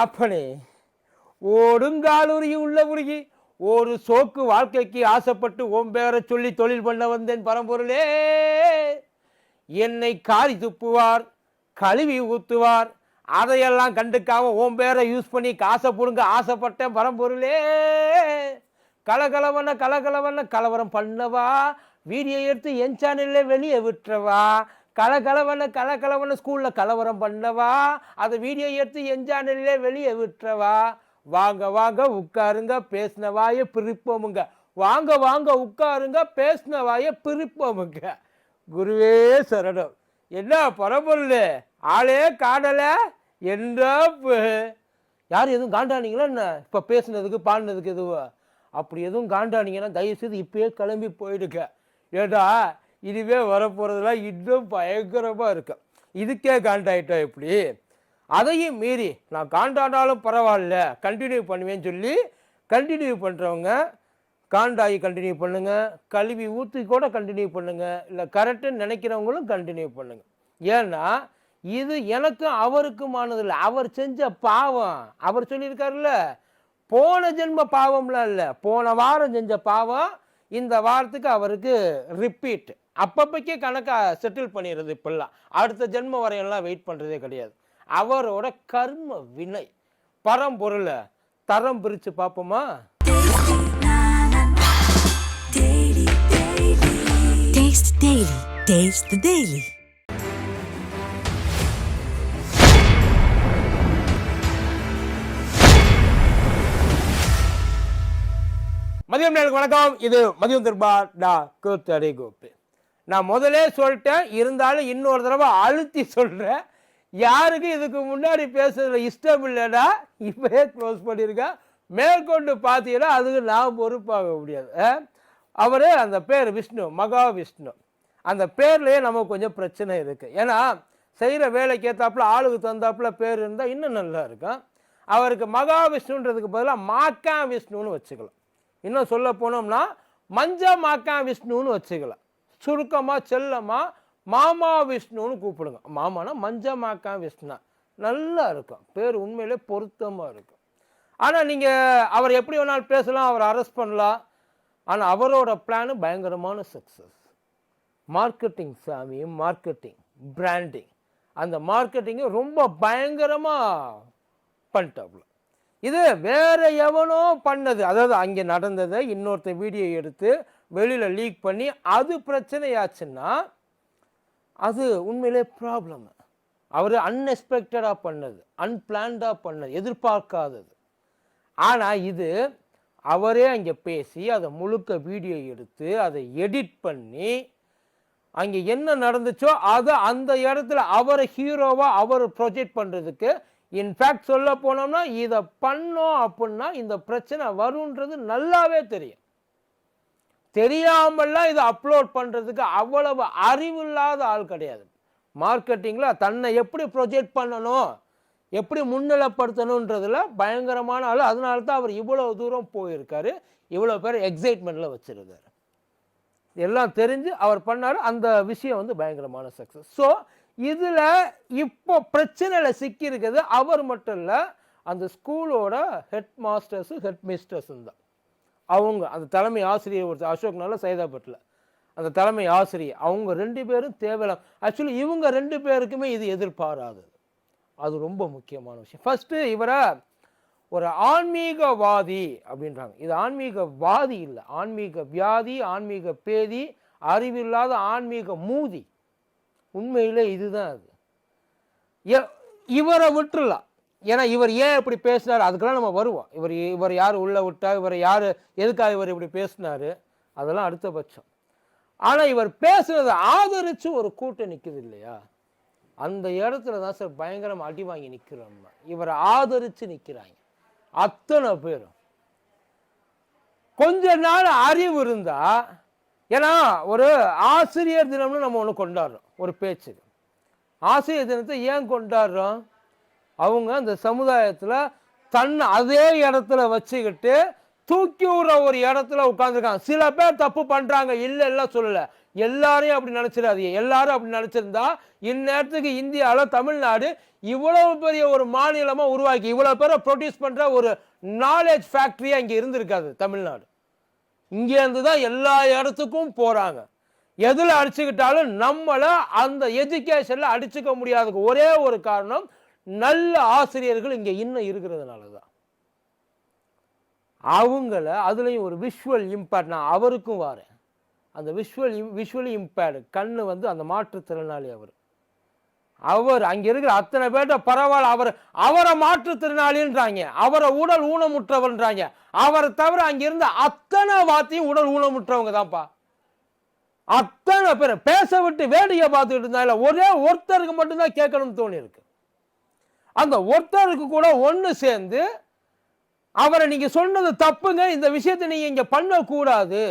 அப்பனே ஓடுங்காலுருகி உள்ள உருகி ஒரு சோக்கு வாழ்க்கைக்கு ஆசைப்பட்டு ஓம் சொல்லி தொழில் பண்ண வந்தேன் பரம்பொருளே. என்னை காரி துப்புவார் கழுவி ஊத்துவார் அதையெல்லாம் கண்டுக்காம ஓம் பேரை யூஸ் பண்ணி காசை புடுங்க ஆசைப்பட்டேன் பரம்பொருளே. கலகலவன கலகலவன கலவரம் பண்ணவா வீடியோ எடுத்து என் சேனல்ல வெளியே விட்டுறவா கலகலவன கலகலவன ஸ்கூலில் கலவரம் பண்ணவா? அதை வீடியோ எடுத்து என் வெளியே விட்டுறவா? வாங்க வாங்க உட்காருங்க பேசினவாய பிரிப்போமுங்க. வாங்க வாங்க உட்காருங்க பேசினவாய பிரிப்போமுங்க. குருவே சரணம். என்ன பரம்பொருள்? ஆளே காணலை. என்ன யார் எதுவும் காண்டானீங்களா என்ன? இப்போ பேசுனதுக்கு பாடினதுக்கு எதுவும்? அப்படி எதுவும் காண்டானீங்கன்னா தயவுசெய்து இப்பயே கிளம்பி போயிடுங்க. ஏடா இதுவே வரப்போகிறதுலாம் இன்னும் பயங்கரமாக இருக்கும் இதுக்கே காண்டாயிட்டோம் எப்படி? அதையும் மீறி நான் காண்டாண்டாலும் பரவாயில்ல கண்டினியூ பண்ணுவேன்னு சொல்லி கண்டினியூ பண்ணுறவங்க காண்டாகி கண்டினியூ பண்ணுங்கள் கழுவி ஊற்றி கூட கண்டினியூ பண்ணுங்கள் இல்லை கரெக்டுன்னு நினைக்கிறவங்களும் கண்டினியூ பண்ணுங்கள் ஏன்னா இது எனக்கும் அவருக்குமானது இல்லை. அவர் செஞ்ச பாவம் அவர் சொல்லியிருக்காருல்ல போன ஜென்ம பாவம்லாம் இல்லை. போன வாரம் செஞ்ச பாவம் இந்த வாரத்துக்கு அவருக்கு ரிப்பீட் அப்பப்பக்கே கணக்கா செட்டில் பண்ணிடுறது இப்பெல்லாம் அடுத்த ஜென்ம வரையெல்லாம் வெயிட் பண்ணுறதே கிடையாது. அவரோட கர்ம வினை. பரம்பொருளை தரம் பிரித்து பார்ப்போமா. மதியம் நேருக்கு வணக்கம். இது மதியம் திருபா டா கூத்தடி கோப்பு நான் முதலே சொல்லிட்டேன் இருந்தாலும் இன்னொரு தடவை அழுத்தி சொல்கிறேன் யாருக்கு இதுக்கு முன்னாடி பேசுறதுல இஷ்டம் இல்லைன்னா இப்போயே க்ளோஸ் பண்ணியிருக்கேன் மேற்கொண்டு பார்த்தீங்கன்னா அதுக்கு நான் பொறுப்பாக முடியாது. அவர் அந்த பேர் விஷ்ணு மகா விஷ்ணு. அந்த பேர்லேயே நமக்கு கொஞ்சம் பிரச்சனை இருக்குது ஏன்னா செய்கிற வேலைக்கு ஏற்றாப்புல ஆளுக்கு தந்தாப்புல பேர் இருந்தால் இன்னும் நல்லா இருக்கும். அவருக்கு மகா விஷ்ணுன்றதுக்கு பதிலாக மாக்கா விஷ்ணுன்னு வச்சுக்கலாம். இன்னும் சொல்ல போனோம்னா மஞ்ச மாக்கா விஷ்ணுன்னு வச்சுக்கலாம். சுருக்கமாக செல்லமாக மாமா விஷ்ணுன்னு கூப்பிடுங்க. மாமானா மஞ்ச மாக்கா நல்லா இருக்கும். பேர் உண்மையிலே பொருத்தமாக இருக்கும். ஆனால் நீங்கள் அவர் எப்படி வேணாலும் பேசலாம் அவர் அரெஸ்ட் பண்ணலாம். ஆனால் அவரோட பிளானு பயங்கரமான சக்ஸஸ் மார்க்கெட்டிங் சாமி மார்க்கெட்டிங் பிராண்டிங் அந்த மார்க்கெட்டிங்கை ரொம்ப பயங்கரமாக பண்ணிட்டாப்புல. இது வேறு எவனோ பண்ணது. அதாவது அங்கே நடந்ததை இன்னொருத்த வீடியோ எடுத்து வெளியில் லீக் பண்ணி அது பிரச்சனையாச்சுன்னா அது உண்மையிலே ப்ராப்ளம் அவர் அன்எக்ஸ்பெக்டடாக பண்ணது அன்பிளான்டாக பண்ணது எதிர்பார்க்காதது. ஆனால் இது அவரே அங்கே பேசி அதை முழுக்க வீடியோ எடுத்து அதை எடிட் பண்ணி அங்கே என்ன நடந்துச்சோ அதை அந்த இடத்துல அவரை ஹீரோவாக அவர் ப்ரொஜெக்ட் பண்ணுறதுக்கு இன்ஃபேக்ட் சொல்ல போனோம்னா இதை பண்ணோம் அப்படின்னா இந்த பிரச்சனை வரும்ன்றது நல்லாவே தெரியும். தெரியாமல்லாம் இதை அப்லோட் பண்ணுறதுக்கு அவ்வளவு அறிவில்லாத ஆள் கிடையாது. மார்க்கெட்டிங்கில் தன்னை எப்படி ப்ரொஜெக்ட் பண்ணணும் எப்படி முன்னிலைப்படுத்தணுன்றதில் பயங்கரமான ஆள். அதனால தான் அவர் இவ்வளோ தூரம் போயிருக்காரு. இவ்வளோ பேர் எக்ஸைட்மெண்ட்டில் வச்சுருக்காரு. எல்லாம் தெரிஞ்சு அவர் பண்ணார். அந்த விஷயம் வந்து பயங்கரமான சக்ஸஸ் ஸோ இதில் இப்போ பிரச்சனையில் சிக்கியிருக்கிறது அவர் மட்டும் இல்லை அந்த ஸ்கூலோட ஹெட் மாஸ்டர்ஸும் ஹெட் மிஸ்டர்ஸும் தான். அவங்க அந்த தலைமை ஆசிரியர் ஒருத்தர் அசோக் நல்ல சைதாப்பட்டில். அந்த தலைமை ஆசிரியர் அவங்க ரெண்டு பேரும் தேவையில்லாம் ஆக்சுவலி இவங்க ரெண்டு பேருக்குமே இது எதிர்பாராது. அது ரொம்ப முக்கியமான விஷயம். ஃபஸ்ட்டு இவரை ஒரு ஆன்மீகவாதி அப்படின்றாங்க. இது ஆன்மீகவாதி இல்லை. ஆன்மீக வியாதி ஆன்மீக பேதி அறிவில்லாத ஆன்மீக மூதி. உண்மையிலே இதுதான் அது. எ- இவரை விட்டுறலாம். ஏன்னா இவர் ஏன் இப்படி பேசினார்? அதுக்கெல்லாம் நம்ம வருவோம். இவர் இவர் யார் உள்ளே விட்டா இவர் யார் எதுக்காக இவர் இப்படி பேசினாரு? அதெல்லாம் அடுத்த பட்சம். ஆனால் இவர் பேசுனதை ஆதரித்து ஒரு கூட்டம் நிற்குது இல்லையா? அந்த இடத்துல தான் சார் பயங்கரம் அடி வாங்கி நிற்கிறோம் நம்ம. இவரை ஆதரித்து நிற்கிறாங்க அத்தனை பேரும். கொஞ்ச நாள் அறிவு இருந்தால் ஏன்னா ஒரு ஆசிரியர் தினம்னு நம்ம ஒன்று கொண்டாடுறோம். ஒரு பேச்சுக்கு ஆசிரியர் தினத்தை ஏன் கொண்டாடுறோம்? அவங்க அந்த சமுதாயத்தில் தன் அதே இடத்துல வச்சுக்கிட்டு தூக்கி விடுற ஒரு இடத்துல உட்காந்துருக்காங்க சில பேர் தப்பு பண்ணுறாங்க இல்லை இல்லை சொல்லலை. எல்லாரையும் அப்படி நினச்சிடாதீங்க. எல்லாரும் அப்படி நினச்சிருந்தா இந்நேரத்துக்கு இந்தியாவில் தமிழ்நாடு இவ்வளவு பெரிய ஒரு மாநிலமாக உருவாக்கி இவ்வளோ பேரை ப்ரொடியூஸ் பண்ணுற ஒரு நாலேஜ் ஃபேக்ட்ரியாக இங்கே இருந்திருக்காது தமிழ்நாடு. இங்கேருந்து தான் எல்லா இடத்துக்கும் போகிறாங்க எதில் அடிச்சுக்கிட்டாலும் நம்மளை அந்த எஜுகேஷனில் அடிச்சுக்க முடியாததுக்கு ஒரே ஒரு காரணம் நல்ல ஆசிரியர்கள் இங்கே இன்னும் இருக்கிறதுனால தான் அவங்கள அதுலேயும் ஒரு விஷுவல் இம்பேக்ட் நான் அவருக்கும் வாரேன். அந்த விஷுவல் விஷுவலி இம்பேர்டு கண் வந்து அந்த மாற்றுத்திறனாளி அவர். அவர் அங்கே இருக்கிற அத்தனை பேர்ட்ட பரவாயில்ல அவர் அவரை மாற்றுத்திறனாளின்றாங்க. அவரை உடல் ஊனமுற்றவன்றாங்க அவரை தவிர அங்கிருந்த அத்தனை வார்த்தையும் உடல் ஊனமுற்றவங்க தான்ப்பா அத்தனை பேர் பேச விட்டு வேடிக்கை பார்த்துக்கிட்டு இருந்தாங்க ஒரே ஒருத்தருக்கு மட்டும்தான் கேட்கணும்னு தோணி இருக்கு அந்த ஒருத்தருக்கு கூட ஒன்று சேர்ந்து அவரை நீங்கள் சொன்னது தப்புங்க இந்த விஷயத்தை நீங்கள் இங்கே பண்ணக்கூடாது.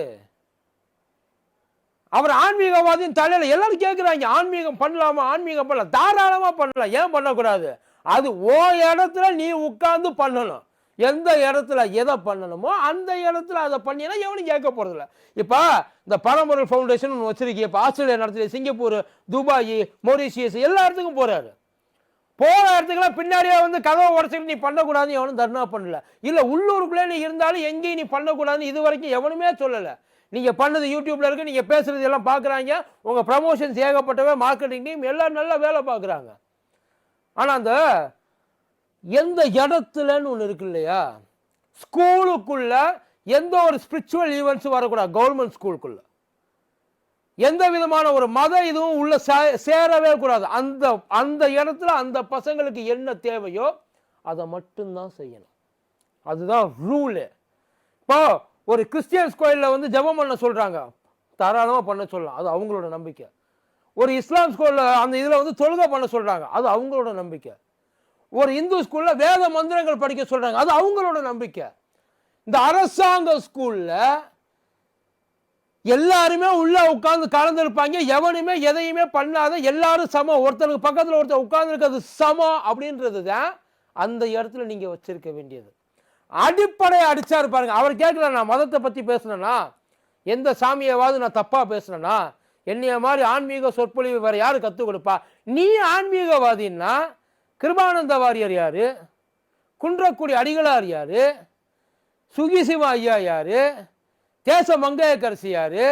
அவர் ஆன்மீகவாதின் தலையில் எல்லாரும் கேட்குறாங்க ஆன்மீகம் பண்ணலாமா ஆன்மீகம் பண்ணலாம் தாராளமாக பண்ணலாம் ஏன் பண்ணக்கூடாது? அது ஓ இடத்துல நீ உட்கார்ந்து பண்ணணும். எந்த இடத்துல எதை பண்ணணுமோ அந்த இடத்துல அதை பண்ணினா எவனும் கேட்க போகிறதில்ல இப்போ இந்த பரம்பொருள் ஃபவுண்டேஷன் ஒன்று வச்சிருக்கீங்க இப்போ ஆஸ்திரேலியா நடத்துகிற சிங்கப்பூர் துபாய் மொரிஷியஸ் எல்லா இடத்துக்கும் போகிறாரு போகிற இடத்துக்குலாம் பின்னாடியே வந்து கதவை உடச்சிட்டு நீ பண்ணக்கூடாதுன்னு எவனும் தர்ணா பண்ணல. இல்லை உள்ளூருக்குள்ளே நீ இருந்தாலும் எங்கேயும் நீ பண்ணக்கூடாதுன்னு இது வரைக்கும் எவனுமே சொல்லலை. நீங்கள் பண்ணது யூடியூப்பில் இருக்குது நீங்கள் பேசுகிறது எல்லாம் பார்க்குறாங்க உங்கள் ப்ரமோஷன்ஸ் ஏகப்பட்டவே மார்க்கெட்டிங் டீம் எல்லாம் நல்லா வேலை பார்க்குறாங்க ஆனால் அந்த எந்த இடத்துலன்னு ஒன்று இருக்கு இல்லையா? ஸ்கூலுக்குள்ளே எந்த ஒரு ஸ்பிரிச்சுவல் ஈவெண்ட்ஸும் வரக்கூடாது கவர்மெண்ட் ஸ்கூலுக்குள்ளே எந்த விதமான ஒரு மத இதுவும் உள்ள சே- சேரவே கூடாது. அந்த அந்த இடத்துல அந்த பசங்களுக்கு என்ன தேவையோ அதை மட்டும்தான் செய்யணும். அதுதான் ரூலு இப்போ ஒரு கிறிஸ்டியன்ஸ் கோயிலில் வந்து ஜெபம் பண்ண சொல்கிறாங்க தாராளமாக பண்ண சொல்லலாம். அது அவங்களோட நம்பிக்கை. ஒரு இஸ்லாம் ஸ்கூலில் அந்த இதில் வந்து தொழுகை பண்ண சொல்கிறாங்க அது அவங்களோட நம்பிக்கை. ஒரு இந்து ஸ்கூலில் வேத மந்திரங்கள் படிக்க சொல்கிறாங்க அது அவங்களோட நம்பிக்கை. இந்த அரசாங்க ஸ்கூலில் எல்லாருமே உள்ள உட்கார்ந்து கலந்துருப்பாங்க. எவனுமே எதையுமே பண்ணாத எல்லாரும் சமம். ஒருத்தருக்கு பக்கத்தில் ஒருத்தர் உட்கார்ந்துருக்கிறது சமம் அப்படின்றது தான் அந்த இடத்துல நீங்கள் வச்சிருக்க வேண்டியது. அடிப்படையை அடிச்சாரு பாருங்க. அவர் கேட்கல நான் மதத்தை பற்றி பேசுனேன்னா எந்த சாமியவாவது நான் தப்பாக பேசுனேன்னா என்னைய மாதிரி ஆன்மீக சொற்பொழிவு வேறு யார் கற்றுக் கொடுப்பா? நீ ஆன்மீகவாதின்னா கிருபானந்த வாரியர் யார்? குன்றக்குடி அடிகளார் யார்? சுகிசிவா ஐயா யார்? தேச மங்கையக்கரசியார்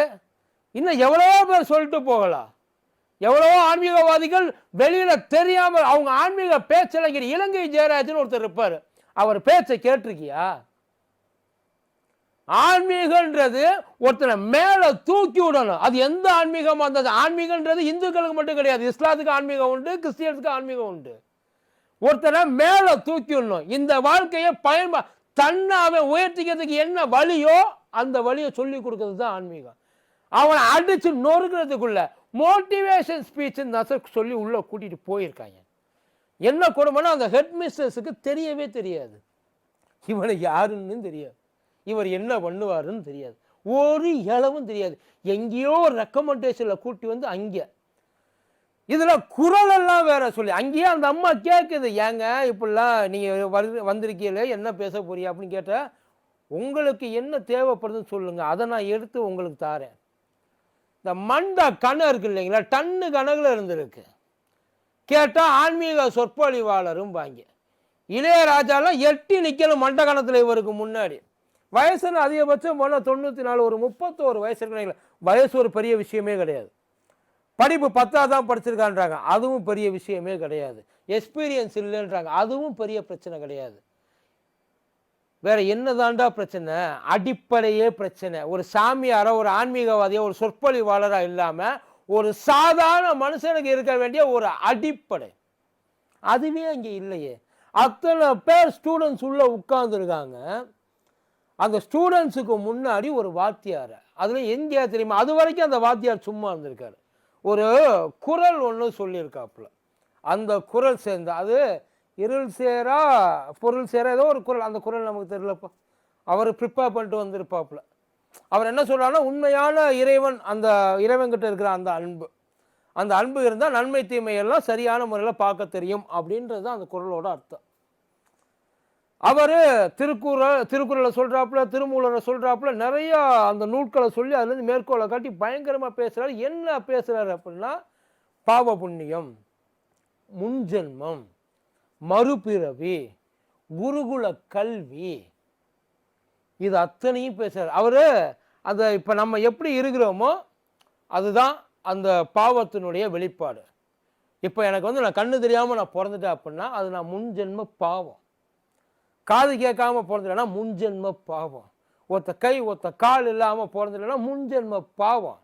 இன்னும் எவ்வளவோ பேர் சொல்லிட்டு போகலாம். எவ்வளவோ ஆன்மீகவாதிகள் வெளியில் தெரியாமல் அவங்க ஆன்மீக பேச்சலைஞர் இலங்கை ஜெயராஜன் ஒருத்தர் இருப்பார். அவர் பேச்சை கேட்டிருக்கியா? ஆன்மீகன்றது ஒருத்தனை மேலே தூக்கி விடணும். அது எந்த ஆன்மீகமாக இருந்தது ஆன்மீகன்றது இந்துக்களுக்கு மட்டும் கிடையாது. இஸ்லாத்துக்கு ஆன்மீகம் உண்டு கிறிஸ்டியனுக்கு ஆன்மீகம் உண்டு. ஒருத்தனை மேலே தூக்கி விடணும். இந்த வாழ்க்கையை பயன்பா தன்னை அவன் உயர்த்திக்கிறதுக்கு என்ன வழியோ அந்த வழியை சொல்லி கொடுக்கறது தான் ஆன்மீகம். அவனை அடிச்சு நொறுக்கிறதுக்குள்ள மோட்டிவேஷன் ஸ்பீச் நசர் சொல்லி உள்ளே கூட்டிகிட்டு போயிருக்காங்க. என்ன கொடுமைன்னா அந்த ஹெட் மிஸ்டர்ஸுக்கு தெரியவே தெரியாது. இவனை யாருன்னு தெரியாது. இவர் என்ன பண்ணுவாருன்னு தெரியாது. ஒரு இளவும் தெரியாது. எங்கேயோ ஒரு ரெக்கமெண்டேஷனில் கூட்டி வந்து அங்கே. இதில் குரலெல்லாம் வேற சொல்லி அங்கேயே அந்த அம்மா கேட்குது ஏங்க இப்படிலாம் நீங்கள் வரு வந்திருக்கீங்களே என்ன பேச போறியா அப்படின்னு கேட்டால் உங்களுக்கு என்ன தேவைப்படுதுன்னு சொல்லுங்கள் அதை நான் எடுத்து உங்களுக்கு தாரேன். இந்த மண்டா கணம் இருக்கு இல்லைங்களா? டன்னு கணக்கில் இருந்திருக்கு. கேட்டால் ஆன்மீக சொற்பொழிவாளரும் வாங்க. இளையராஜாலாம் எட்டி நிற்கணும் மண்ட கணத்தில் இவருக்கு முன்னாடி. வயசுன்னு அதிகபட்சம் போனால் தொண்ணூற்றி நாலு ஒரு முப்பத்தோரு வயசு இருக்கிறீங்களா வயசு ஒரு பெரிய விஷயமே கிடையாது. படிப்பு பத்தாக தான் படிச்சிருக்கான்றாங்க. அதுவும் பெரிய விஷயமே கிடையாது. எக்ஸ்பீரியன்ஸ் இல்லைன்றாங்க. அதுவும் பெரிய பிரச்சனை கிடையாது. வேற என்னதாண்டா பிரச்சனை? அடிப்படையே பிரச்சனை. ஒரு சாமியாரோ ஒரு ஆன்மீகவாதியோ ஒரு சொற்பொழிவாளராக இல்லாமல் ஒரு சாதாரண மனுஷனுக்கு இருக்க வேண்டிய ஒரு அடிப்படை. அதுவே அங்கே இல்லையே. அத்தனை பேர் ஸ்டூடெண்ட்ஸ் உள்ள உட்கார்ந்துருக்காங்க. அந்த ஸ்டூடெண்ட்ஸுக்கு முன்னாடி ஒரு வாத்தியார். அதில் எங்கேயா தெரியுமா? அது வரைக்கும் அந்த வாத்தியார் சும்மா இருந்திருக்காரு. ஒரு குரல் ஒன்று சொல்லியிருக்காப்புல. அந்த குரல் சேர்ந்து அது இருள் சேரா பொருள் சேரா ஏதோ ஒரு குரல். அந்த குரல் நமக்கு தெரியலப்பா. அவர் ப்ரிப்பேர் பண்ணிட்டு வந்திருப்பாப்புல. அவர் என்ன சொல்றாருன்னா உண்மையான இறைவன் அந்த இறைவன்கிட்ட இருக்கிற அந்த அன்பு. அந்த அன்பு இருந்தால் நன்மை தீமை எல்லாம் சரியான முறையில் பார்க்க தெரியும். அப்படின்றது தான் அந்த குரலோட அர்த்தம். அவர் திருக்குறள் திருக்குறளை சொல்கிறாப்புல திருமூலரை சொல்கிறாப்புல நிறைய அந்த நூல்களை சொல்லி அதுலேருந்து மேற்கோளை காட்டி பயங்கரமாக பேசுகிறாரு என்ன பேசுகிறாரு அப்படின்னா பாவ புண்ணியம் முன்ஜென்மம் மறுபிறவி குருகுல கல்வி. இது அத்தனையும் பேசுகிறார் அவர் அந்த இப்போ நம்ம எப்படி இருக்கிறோமோ அதுதான் அந்த பாவத்தினுடைய வெளிப்பாடு. இப்போ எனக்கு வந்து நான் கண்ணு தெரியாமல் நான் பிறந்துட்டேன் அப்படின்னா அது நான் முன்ஜென்ம பாவம். காது கேட்காம பிறந்துட்டேன்னா முன்ஜென்ம பாவம். ஒத்த கை ஒத்த கால் இல்லாமல் பிறந்துட்டேன்னா முன்ஜென்ம பாவம்.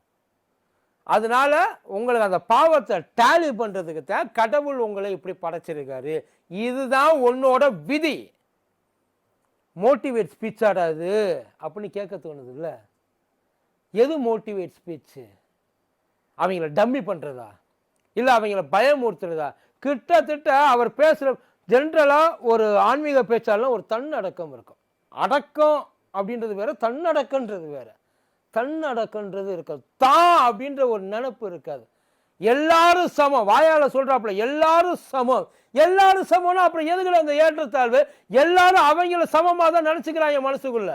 அதனால் உங்களுக்கு அந்த பாவத்தை டேலி பண்ணுறதுக்கு தான் கடவுள் உங்களை இப்படி படைச்சிருக்காரு. இதுதான் உன்னோட விதி. மோட்டிவேட் ஸ்பீச் ஆடாது அப்படின்னு கேட்க தோணுது இல்லை எது மோட்டிவேட் ஸ்பீச்சு அவங்கள டம்மி பண்ணுறதா இல்லை அவங்கள பயமுறுத்துறதா? கிட்டத்தட்ட அவர் பேசுகிற ஜென்ரலாக ஒரு ஆன்மீக பேச்சாலும் ஒரு தன்னடக்கம் இருக்கும். அடக்கம் அப்படின்றது வேற தன்னடக்கன்றது வேற. தன்னடக்கன்றது இருக்காது. தான் அப்படின்ற ஒரு நினப்பு இருக்காது. எல்லாரும் சமம். வாயால் சொல்கிறாப்புல எல்லாரும் சமம். எல்லாரும் சமம்னா அப்புறம் எதுக்குள்ள அந்த ஏற்றத்தாழ்வு? எல்லாரும் அவங்கள சமமாக தான் நினச்சிக்கிறாங்க மனசுக்குள்ள.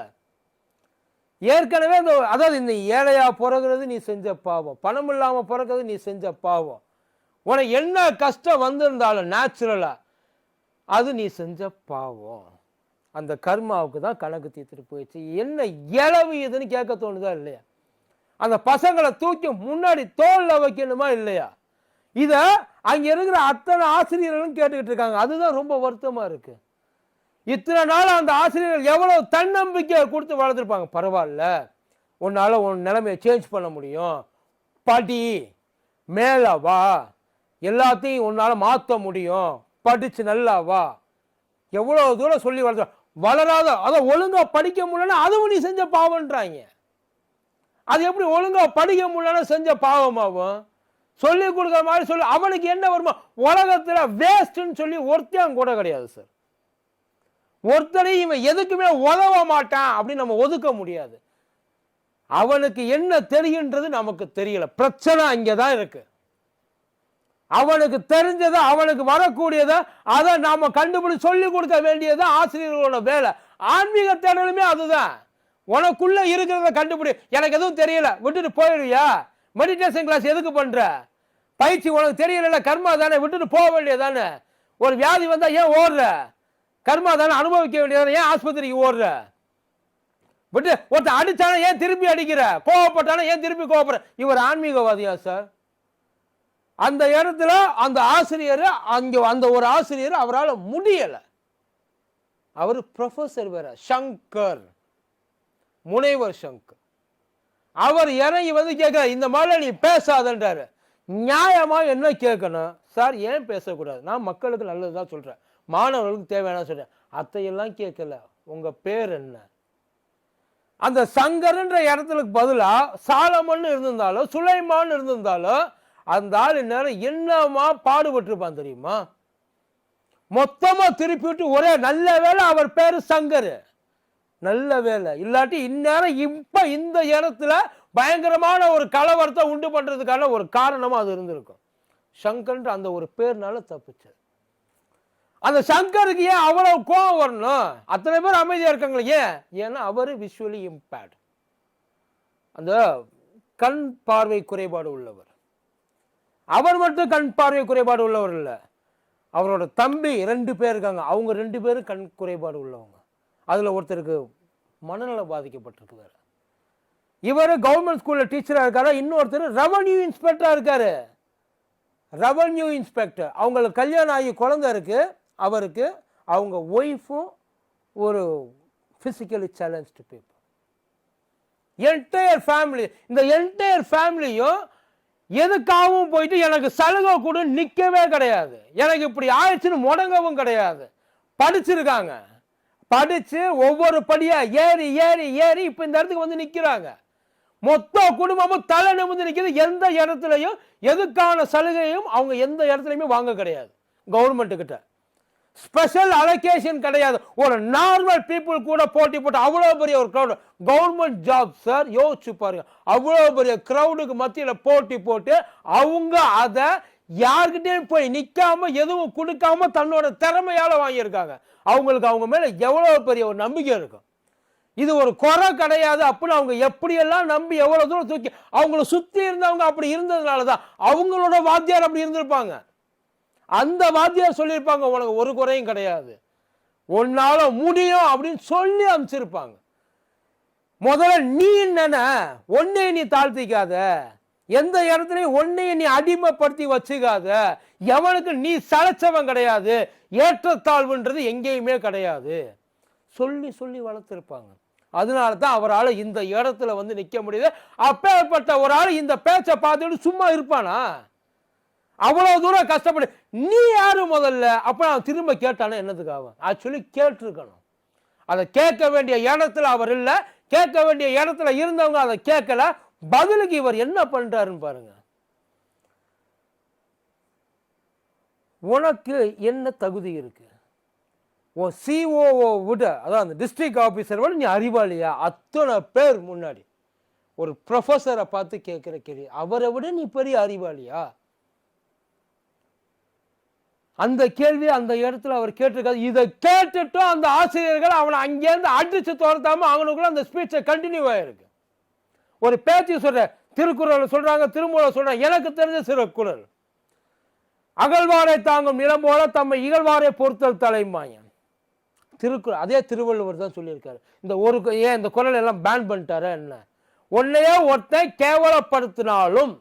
ஏற்கனவே இந்த அதாவது இந்த ஏழையாக பிறகுறது நீ செஞ்ச பாவம். பணம் இல்லாமல் பிறக்கிறது நீ செஞ்ச பாவம். உனக்கு என்ன கஷ்டம் வந்திருந்தாலும் நேச்சுரலாக அது நீ செஞ்ச பாவம். அந்த கர்மாவுக்கு தான் கணக்கு தீர்த்துட்டு போயிடுச்சு. என்ன இளவு இதுன்னு கேட்க தோணுதா இல்லையா? அந்த பசங்களை தூக்கி முன்னாடி தோலில் வைக்கணுமா இல்லையா? இதை அங்கே இருக்கிற அத்தனை ஆசிரியர்களும் கேட்டுக்கிட்டு இருக்காங்க. அதுதான் ரொம்ப வருத்தமாக இருக்குது இத்தனை நாள் அந்த ஆசிரியர்கள் எவ்வளோ தன்னம்பிக்கை கொடுத்து வளர்த்துருப்பாங்க? பரவாயில்ல. உன்னால் உன் நிலைமையை சேஞ்ச் பண்ண முடியும். படி. மேலே வா. எல்லாத்தையும் உன்னால் மாற்ற முடியும். படித்து நல்லா வா. எவ்வளோ தூரம் சொல்லி வளர்த்து வளராத அதை ஒழுங்காக படிக்க முடியலன்னா அதுவும் நீ செஞ்ச பாவம்ன்றாங்க. அது எப்படி ஒழுங்காக படிக்க முடியலன்னா செஞ்ச பாவமாகும் சொல்லி கொடுக்குற மாதிரி சொல்லி அவனுக்கு என்ன வருமா உலகத்தில் வேஸ்ட்டுன்னு சொல்லி ஒருத்தையும் கூட கிடையாது சார் ஒருத்தனையும் இவன் எதுக்குமே உதவ மாட்டான் அப்படின்னு நம்ம ஒதுக்க முடியாது. அவனுக்கு என்ன தெரியுன்றது நமக்கு தெரியல. பிரச்சனை அங்கே தான் இருக்கு. அவனுக்கு தெரிஞ்சதை அவனுக்கு வரக்கூடியதை அதை நாம கண்டுபிடி சொல்லி கொடுக்க வேண்டியது ஆசிரியர்களோட வேலை. ஆன்மீக தேடலுமே அதுதான். உனக்குள்ள இருக்கிறத கண்டுபிடி. எனக்கு எதுவும் தெரியல. விட்டுட்டு போயிடுவியா? மெடிடேஷன் கிளாஸ் எதுக்கு பண்ணுற பயிற்சி உனக்கு தெரியல கர்மா தானே விட்டுட்டு போக வேண்டியதானே ஒரு வியாதி வந்தால் ஏன் ஓடுற? கர்மா தானே அனுபவிக்க வேண்டியதானே ஏன் ஆஸ்பத்திரிக்கு ஓடுற? விட்டு ஒருத்தர் அடித்தானே ஏன் திரும்பி அடிக்கிற? கோவப்பட்டானே ஏன் திரும்பி கோவப்படுற? இவர் ஆன்மீகவாதியா சார் அந்த இடத்துல அந்த ஆசிரியர் அங்கே அந்த ஒரு ஆசிரியர் அவரால் முடியலை. அவர் ப்ரொஃபசர் வேற சங்கர். முனைவர் சங்கர். அவர் இறங்கி வந்து கேட்குறாரு இந்த மாதிரி நீ பேசாதன்றாரு. நியாயமாக என்ன கேட்கணும்? சார் ஏன் பேசக்கூடாது? நான் மக்களுக்கு நல்லது தான் சொல்கிறேன் மாணவர்களுக்கு தேவையான சொல்கிறேன் அத்தையெல்லாம் கேட்கல. உங்கள் பேர் என்ன? அந்த சங்கர்ன்ற இடத்துக்கு பதிலாக சாலமன் இருந்திருந்தாலும் சுலைமான் இருந்திருந்தாலும் அந்த ஆள் நேரம் என்னமா பாடுபட்டிருப்பான் தெரியுமா? மொத்தமாக திருப்பிவிட்டு ஒரே நல்ல வேளை அவர் பேர் சங்கர். நல்ல வேலை. இல்லாட்டி இந்நேரம் இப்போ இந்த இடத்துல பயங்கரமான ஒரு கலவரத்தை உண்டு பண்ணுறதுக்கான ஒரு காரணமாக அது இருந்திருக்கும். சங்கர்ன்ற அந்த ஒரு பேர்னால தப்பிச்சது. அந்த சங்கருக்கு ஏன் அவ்வளோ கோவம் வரணும்? அத்தனை பேர் அமைதியாக இருக்காங்களே ஏன்? ஏன்னா அவர் விஷுவலி இம்பேக்ட் அந்த கண் பார்வை குறைபாடு உள்ளவர். அவர் மட்டும் கண் பார்வை குறைபாடு உள்ளவர் இல்லை. அவரோட தம்பி ரெண்டு பேர் இருக்காங்க. அவங்க ரெண்டு பேரும் கண் குறைபாடு உள்ளவங்க. அதில் ஒருத்தருக்கு மனநலம் பாதிக்கப்பட்டிருக்கிறாரு. இவர் கவர்மெண்ட் ஸ்கூலில் டீச்சராக இருக்காரு? இன்னொருத்தர் ரெவன்யூ இன்ஸ்பெக்டராக இருக்கார். ரெவன்யூ இன்ஸ்பெக்டர் அவங்களுக்கு கல்யாணம் ஆகி குழந்த இருக்குது அவருக்கு அவங்க ஒய்ஃபும் ஒரு physically challenged people entire family இந்த என்டையர் ஃபேமிலியும் எதுக்காகவும் போயிட்டு எனக்கு சலுகை கூட நிற்கவே கிடையாது. எனக்கு இப்படி ஆயிடுச்சுன்னு முடங்கவும் கிடையாது. படிச்சிருக்காங்க. படிச்சு ஒவ்வொரு படியா ஏறி ஏறி ஏறி இப்போ இந்த இடத்துக்கு வந்து நிற்கிறாங்க மொத்த குடும்பமும் தலை நிமிர்ந்து நிற்கிறது எந்த இடத்துலையும் எதுக்கான சலுகையும் அவங்க எந்த இடத்துலையுமே வாங்க கிடையாது. கவர்மெண்ட் கிட்ட. ஸ்பெஷல் அலோகேஷன் கிடையாது. ஒரு நார்மல் பீப்புள் கூட போட்டி போட்டு அவ்வளோ பெரிய ஒரு க்ரௌடு கவர்மெண்ட் ஜாப் சார் யோசிச்சு பாருங்க. அவ்வளோ பெரிய க்ரௌடுக்கு மத்தியில் போட்டி போட்டு அவங்க அதை யார்கிட்டயும் போய் நிற்காம எதுவும் கொடுக்காம தன்னோட திறமையால் வாங்கியிருக்காங்க. அவங்களுக்கு அவங்க மேலே எவ்வளோ பெரிய ஒரு நம்பிக்கை இருக்கும். இது ஒரு குறை கிடையாது அப்படின்னு அவங்க எப்படியெல்லாம் நம்பி எவ்வளோ தூரம் தூக்கி அவங்கள சுற்றி இருந்தவங்க அப்படி இருந்ததுனால தான் அவங்களோட வாத்தியார் அப்படி இருந்திருப்பாங்க. அந்த வாத்தியார் சொல்லியிருப்பாங்க உனக்கு ஒரு குறையும் கிடையாது. உன்னால் முடியும் அப்படின்னு சொல்லி அனுப்பிச்சிருப்பாங்க. முதல்ல நீ என்னென்ன? ஒன்னே நீ தாழ்த்திக்காத. எந்த இடத்துலையும் ஒன்னையும் நீ அடிமைப்படுத்தி வச்சுக்காத. எவனுக்கு நீ சளைச்சவன் கிடையாது. ஏற்றத்தாழ்வுன்றது எங்கேயுமே கிடையாது. சொல்லி சொல்லி வளர்த்துருப்பாங்க. அதனால தான் அவரால் இந்த இடத்துல வந்து நிற்க முடியுது. அப்பேற்பட்ட ஒரு ஆள் இந்த பேச்சை பார்த்துட்டு சும்மா இருப்பானா? அவ்வளோ தூரம் கஷ்டப்படு நீ யாரும் முதல்ல? அப்போ நான் திரும்ப கேட்டானே என்னதுக்கு அவன்? ஆக்சுவலி கேட்டிருக்கணும். அதை கேட்க வேண்டிய இடத்துல அவர் இல்லை. கேட்க வேண்டிய இடத்துல இருந்தவங்க அதை கேட்கல. பதிலுக்கு இவர் என்ன பண்றாருன்னு பாருங்க. உனக்கு என்ன தகுதி இருக்கு? உன் சிஓஓ விட அதான் அந்த டிஸ்ட்ரிக்ட் ஆஃபீஸர் விட நீ அறிவாளியா? அத்தனை பேர் முன்னாடி. ஒரு ப்ரொஃபஸரை பார்த்து கேட்குற கேள்வி. அவரை விட நீ பெரிய அறிவாளியா? அந்த கேள்வி அந்த இடத்துல அவர் கேட்டிருக்காரு. இதை கேட்டுட்டும் அந்த ஆசிரியர்கள் அவனை அங்கேருந்து அடிச்சு துரத்தாம அவனுக்குள்ள அந்த ஸ்பீச்சை கண்டினியூ ஆயிருக்கு. ஒரு பேச்சு சொல்ற திருக்குறள் சொல்றாங்க திருமூலம் சொல்றாங்க. எனக்கு தெரிஞ்ச சிறக்குறள். அகழ்வாரை தாங்கும் நிலம் போல தம்மை இகழ்வாரை பொறுத்தல் தலைமாயன். திருக்குறள் அதே திருவள்ளுவர் தான் சொல்லியிருக்காரு. இந்த ஒரு ஏன் இந்த குரல் எல்லாம் பேன் பண்ணிட்டாரா என்ன? உன்னையே ஒருத்தன் கேவலப்படுத்தினாலும்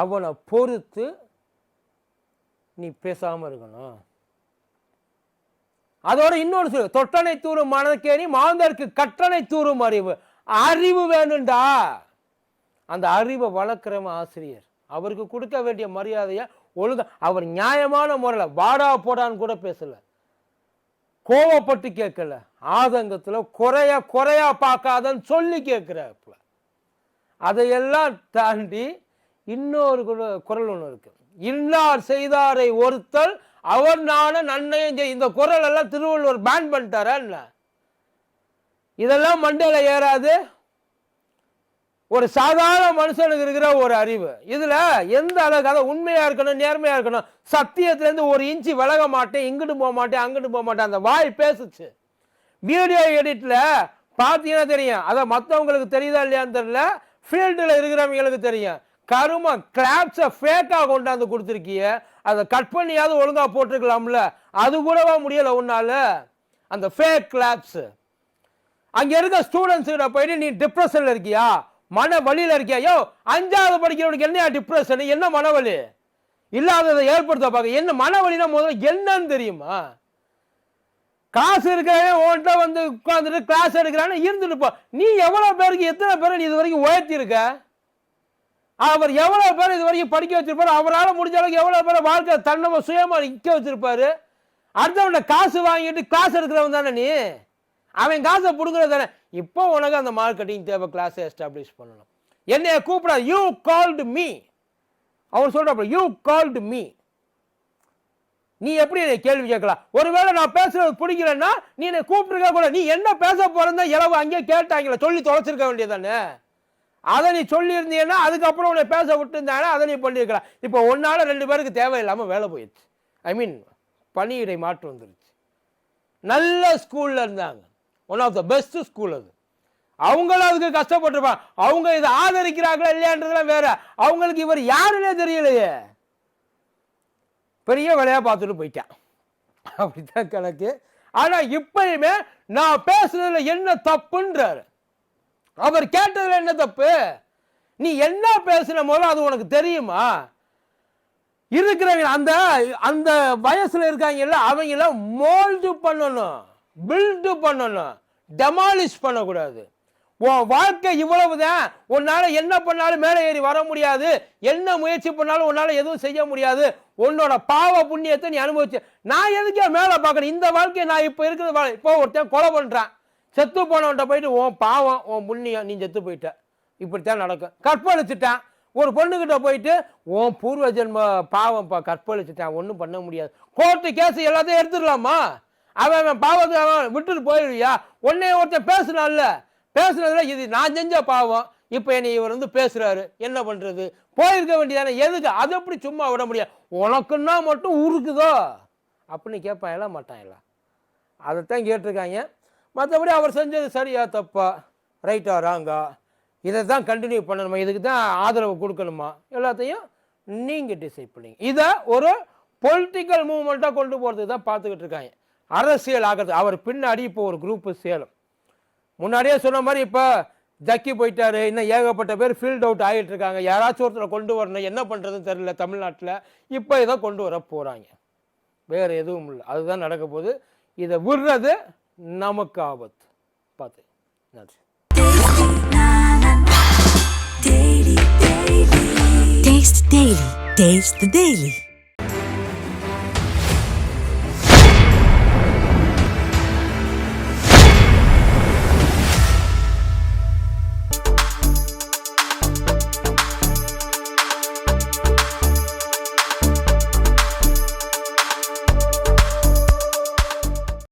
அவனை பொறுத்து நீ பேசாம இருக்கணும். அதோட இன்னொரு சொல்லு தொட்டனை தூரும் மனக்கேணி மாந்தருக்கு கற்றனை தூரும் அறிவு. அறிவு வேணும்டா. அந்த அறிவை வளர்க்குறவன் ஆசிரியர். அவருக்கு கொடுக்க வேண்டிய மரியாதையை ஒழுங்கா அவர் நியாயமான முறையில் வாடா போடான்னு கூட பேசலை. கோவப்பட்டு கேட்கல. ஆதங்கத்தில் குறையா குறையா பார்க்காதன்னு சொல்லி கேட்கிறாப்புல. அதையெல்லாம் தாண்டி இன்னொரு குரல் குறள் ஒன்று இருக்கு. இன்னார் செய்தாரை ஒருத்தல் அவர் நானும் நன்மையும் செய் இந்த குரல் எல்லாம் திருவள்ளுவர் பேன் பண்ணிட்டாரா என்ன? இதெல்லாம் மண்டையில் ஏறாது. ஒரு சாதாரண மனுஷனுக்கு இருக்கிற ஒரு அறிவு. இதில் எந்த அளவுக்கு அதை உண்மையாக இருக்கணும் நேர்மையாக இருக்கணும் சத்தியத்துலேருந்து ஒரு இன்ச்சு விலக மாட்டேன் இங்கிட்டு போக மாட்டேன் அங்கிட்டு போக மாட்டேன் அந்த வாய் பேசுச்சு. வீடியோ எடிட்டில் பார்த்தீங்கன்னா தெரியும். அதை மற்றவங்களுக்கு தெரியுதா இல்லையான்னு தெரியல. ஃபீல்டில் இருக்கிறவங்களுக்கு தெரியும். கரும கிளாப்ஸை ஃபேக்காக கொண்டாந்து கொடுத்துருக்கிய. அதை கட் பண்ணியாவது ஒழுங்காக போட்டிருக்கலாம்ல. அது கூடவா முடியலை உன்னால? அந்த ஃபேக் கிளாப்ஸு அங்கே இருக்க ஸ்டூடெண்ட்ஸ் போயிட்டு நீ டிப்ரெஷனில் இருக்கியா? மன வழியில் இருக்கியா? யோ அஞ்சாவது படிக்கிறவனுக்கு என்ன டிப்ரெஷன் என்ன மனவழி இல்லாததை ஏற்படுத்த பார்க்க என்ன மனவழினா முதல்ல என்னன்னு தெரியுமா? காசு இருக்கிறவன் உன்கிட்ட வந்து உட்காந்துட்டு கிளாஸ் எடுக்கிறான்னு இருந்துட்டு நீ எவ்வளோ பேருக்கு எத்தனை பேரை நீ இது வரைக்கும் உயர்த்தியிருக்க? அவர் எவ்வளோ பேர் இது வரைக்கும் படிக்க வச்சிருப்பாரு? அவரால் முடிஞ்ச அளவுக்கு எவ்வளோ பேரை வாழ்க்கை தன்னமாக சுயமாக நிற்க வச்சிருப்பாரு? அடுத்தவன்ட காசு வாங்கிட்டு கிளாஸ் எடுக்கிறவன் தானே நீ? அவன் காசை பிடுங்குறது தானே. இப்போ உனக்கு அந்த மார்க்கெட்டிங் தேவை கிளாஸை எஸ்டாப்ளிஷ் பண்ணணும். என்னைய கூப்பிடா யூ கால்டு மீ அவர் சொல்கிறப்ப யூ கால்டு மீ நீ எப்படி என்னை கேள்வி கேட்கலாம்? ஒருவேளை நான் பேசுறது பிடிக்கலன்னா நீ என்னை கூப்பிட்டுருக்க கூட நீ என்ன பேச போறேன்னா இளவு அங்கேயே கேட்டாங்களே சொல்லி தொலைச்சிருக்க வேண்டியதானே அதை நீ சொல்லியிருந்தீங்கன்னா அதுக்கப்புறம் உன்னை பேச விட்டுருந்தாங்கன்னா அதை நீ பண்ணியிருக்கலாம். இப்போ ஒன்றால் ரெண்டு பேருக்கு தேவையில்லாமல் வேலை போயிடுச்சு. ஐ மீன் பணியிடை மாற்றம் வந்துருச்சு. நல்ல ஸ்கூலில் இருந்தாங்க. One of the best school அது அவங்களும் அதுக்கு கஷ்டப்பட்டிருப்பாங்க அவங்க இதை ஆதரிக்கிறாங்களா இல்லையான்றதுலாம் வேற. அவங்களுக்கு இவர் யாருன்னே தெரியலையே. பெரிய வேலையாக பார்த்துட்டு போயிட்டான். அப்படித்தான் கணக்கு. ஆனால் இப்பயுமே நான் பேசுனதுல என்ன தப்புன்றார். அவர் கேட்டதுல என்ன தப்பு? நீ என்ன பேசுன போல அது உனக்கு தெரியுமா? இருக்கிறவங்க அந்த அந்த வயசில் இருக்காங்கல்ல அவங்கள மோல்டு பண்ணணும். பில்டு பண்ணணும் டெமாலிஷ் பண்ணக்கூடாது. உன் வாழ்க்கை இவ்வளவு தான் உன்னால் என்ன பண்ணாலும் மேலே ஏறி வர முடியாது. என்ன முயற்சி பண்ணாலும் உன்னால் எதுவும் செய்ய முடியாது. உன்னோட பாவ புண்ணியத்தை நீ அனுபவிச்சு நான் எதுக்கே மேலே பார்க்கணும்? இந்த வாழ்க்கையை நான் இப்போ இருக்கிற இப்போ ஒருத்தன் கொலை பண்ணுறான் செத்து போனவன்ட்ட போயிட்டு உன் பாவம் உன் புண்ணியம் நீ செத்து போயிட்ட. இப்படித்தான் நடக்கும். கற்பழிச்சிட்டான். ஒரு பொண்ணுகிட்ட போயிட்டு உன் பூர்வ ஜென்ம பாவம் கற்பழிச்சிட்டான். ஒன்றும் பண்ண முடியாது. கோர்ட்டு கேஸ் எல்லாத்தையும் எடுத்துடலாமா? அவன் அவன் பாவத்தை அவன் விட்டுட்டு போயிடுவியா உன்னைய ஒருத்தன் பேசுனான்ல. பேசுனதுல இது நான் செஞ்ச பாவம். இப்போ என்னை இவர் வந்து பேசுகிறாரு என்ன பண்ணுறது போயிருக்க வேண்டியதானே. எதுக்கு? அதை எப்படி சும்மா விட முடியாது. உனக்குன்னா மட்டும் உருக்குதோ? அப்படின்னு கேட்பான் எல்லாம் மாட்டான் எல்லாம் அதைத்தான் கேட்டிருக்காங்க. மற்றபடி அவர் செஞ்சது சரியா தப்பா ரைட்டா ராங்கா இதை தான் கண்டினியூ பண்ணணுமா? இதுக்கு தான் ஆதரவு கொடுக்கணுமா? எல்லாத்தையும் நீங்கள் டிசைட் பண்ணி இதை ஒரு பொலிட்டிக்கல் மூமெண்ட்டாக கொண்டு போகிறதுக்கு தான் பார்த்துக்கிட்டு இருக்காங்க. அரசியல் ஆகிறது அவர் பின்னாடி இப்போ ஒரு குரூப்பு சேலம் முன்னாடியே சொன்ன மாதிரி இப்போ ஜக்கி போயிட்டாரு இன்னும் ஏகப்பட்ட பேர் ஃபீல்ட் அவுட் ஆகிட்டு இருக்காங்க. யாராச்சும் ஒருத்தரை கொண்டு வரணும். என்ன பண்ணுறதுன்னு தெரியல தமிழ்நாட்டில். இப்போ இதை கொண்டு வர போகிறாங்க வேறு எதுவும் இல்லை. அதுதான் நடக்க போகுது. இதை விடுறது நமக்கு ஆபத்து. பார்த்து நன்றி. Taste the Daily. Taste the Daily.